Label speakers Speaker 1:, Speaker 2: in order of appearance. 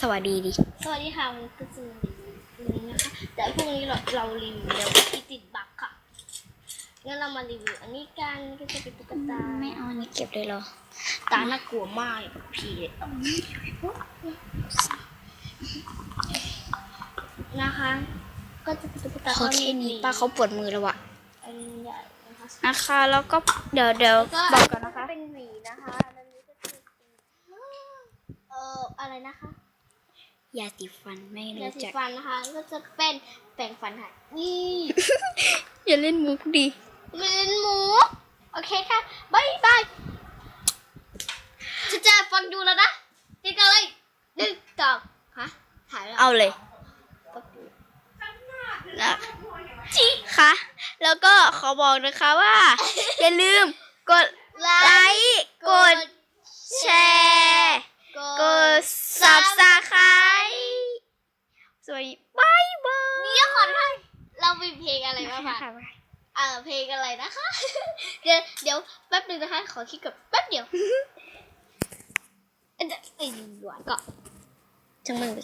Speaker 1: สวัสดีดิ
Speaker 2: สวัสดีค่ะวันนี้ก็จะมารีวิวอันนี้นะคะแต่พรุ่งนี้เราเรารีวิวเร็วที่ติดบักค่ะงั้นเรามารีวิวอันนี้กันก็จะเป็นตุ๊กตา
Speaker 1: ไม่เอาอันนี้เก็บเลยเหรอ
Speaker 2: ตาน่ากลัวมากเลยกับผีเลยนะคะ ก็จะเป็นตุ๊กตา
Speaker 1: เขาแค่นี้ป้าเขาปวดมือแล้วอะ
Speaker 2: อันใหญ่นะคะ
Speaker 1: นะคะแล้วก็เดี๋ยวเดี๋ยว
Speaker 2: แล้ว
Speaker 1: บอกก่อนนะคะ
Speaker 2: เป็นหวีนะคะอันนี้ก็จะเป็นเอ่ออะไรนะคะ
Speaker 1: ยาสีฟันไม่
Speaker 2: ยา
Speaker 1: รู้
Speaker 2: สี
Speaker 1: จัก
Speaker 2: ฟันนะคะ ก็จะเป็นแปรงฟันค่ะนี่
Speaker 1: อย่าเล่นมุกดิ
Speaker 2: เป็นหมูโอเคค่ะบายบายจะจะฟังดูแล้วนะติดกันเลยดึงตอบฮะถ่ายแล้ว
Speaker 1: เอาเลย
Speaker 2: ก็ดู
Speaker 1: นะจีค่ะ แล้วก็ขอบอกนะคะว่า อย่าลืมกดไลค์ กดแชร์ กด subscribe สวยบายบาย
Speaker 2: เดี๋ยวก่อนค่ะเรามีเพลงอะไรบ้างคะเออเพลงอะไรนะคะ เดี๋ยวเดี๋ยวแป๊บหนึงนะคะ ขอคิดกับแป๊บเดียวเอ้ยเอ้ยหวานก่อน
Speaker 1: จังมัน